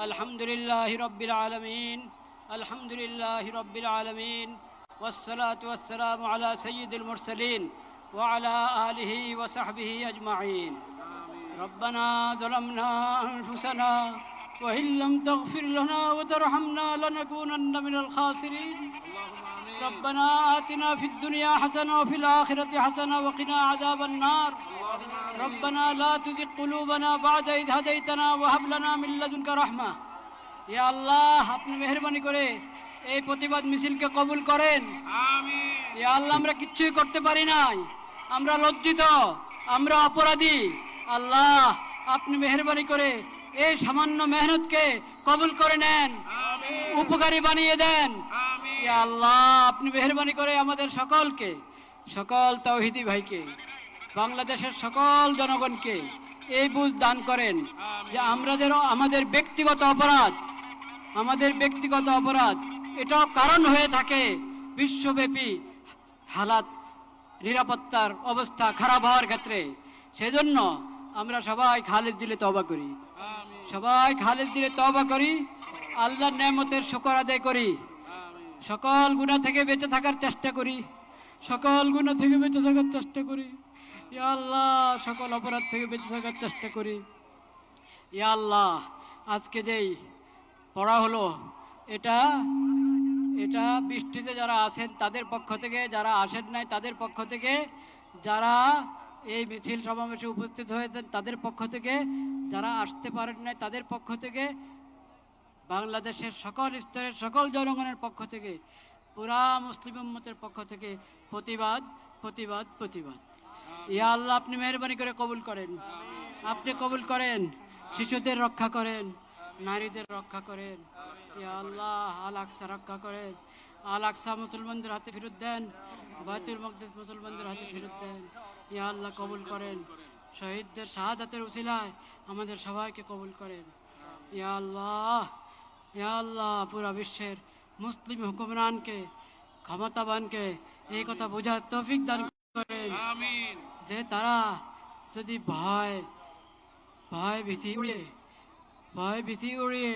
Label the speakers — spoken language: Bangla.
Speaker 1: الحمد لله رب العالمين الحمد لله رب العالمين والصلاة والسلام على سيد المرسلين وعلى آله وصحبه أجمعين. ربنا ظلمنا أنفسنا وإن لم تغفر لنا وترحمنا لنكونن من الخاسرين. ربنا آتنا في الدنيا حسنة وفي الآخرة حسنة وقنا عذاب النار ربنا لا تزغ قلوبنا بعد إذ هديتنا وهب لنا من لدنك رحمة يا الله আপনি মেহরবানি করে এই প্রতিবাদ মিছিলকে কবুল করেন ইয়া আল্লাহ আমরা কিচ্ছুই করতে পারি নাই আমরা লজ্জিত আমরা অপরাধী আল্লাহ আপনি মেহরবানি করে এই সামান্য মেহনতকে কবুল করে নেন উপকারী বানিয়ে দেন ইয়া আল্লাহ আপনি মেহরবানি করে আমাদের সকলকে সকল তৌহিদি ভাইকে বাংলাদেশের সকল জনগণকে এই বুঝ দান করেন যে আমাদের আমাদের ব্যক্তিগত অপরাধ আমাদের ব্যক্তিগত অপরাধ এটাও কারণ হয়ে থাকে বিশ্বব্যাপী হালাত নিরাপত্তার অবস্থা খারাপ হওয়ার ক্ষেত্রে। সেজন্য আমরা সবাই খালেজ দিলে তবা করি। সবাই খালেজ দিলে তবা করি। আল্লাহর নেমতের শুকর আদায় করি। সকল গুণা থেকে বেঁচে থাকার চেষ্টা করি। সকল গুণা থেকে বেঁচে থাকার চেষ্টা করি। ইয়া আল্লাহ, সকল অপরাধ থেকে বেঁচে থাকার চেষ্টা করি। ইয়া আল্লাহ, আজকে যেই পড়া হলো, এটা এটা বৃষ্টিতে যারা আছেন, তাদের পক্ষ থেকে, যারা আসেন নাই, তাদের পক্ষ থেকে, যারা এই মিছিল সমাবেশে উপস্থিত হয়েছেন, তাদের পক্ষ থেকে, যারা আসতে পারেন নাই, তাদের পক্ষ থেকে বাংলাদেশের সকল স্তরের সকল জনগণের পক্ষ থেকে পুরা মুসলিম উম্মতের পক্ষ থেকে প্রতিবাদ প্রতিবাদ প্রতিবাদ। ইয়া আল্লাহ আপনি মেহরবানি করে কবুল করেন। আপনি কবুল করেন। শিশুদের রক্ষা করেন। নারীদের রক্ষা করেন। ইয়া আল্লাহ আল আকসা রক্ষা করেন। আল আকসা মুসলমানদের হাতে ফেরত দেন। বায়তুল মকদেস মুসলমানদের হাতে ফেরত দেন। ইয়া আল্লাহ কবুল করেন। শহীদদের শাহাদাতের উসিলায় আমাদের সবাইকে কবুল করেন। ইয়া আল্লাহ। আল্লাহ পুরা বিশ্বের মুসলিম হুকুমরানকে ক্ষমতাবানকে এই কথা বোঝার তৌফিক দান করেন। যে তারা যদি ভয় ভয় ভীতি উড়িয়ে ভয় ভীতি উড়িয়ে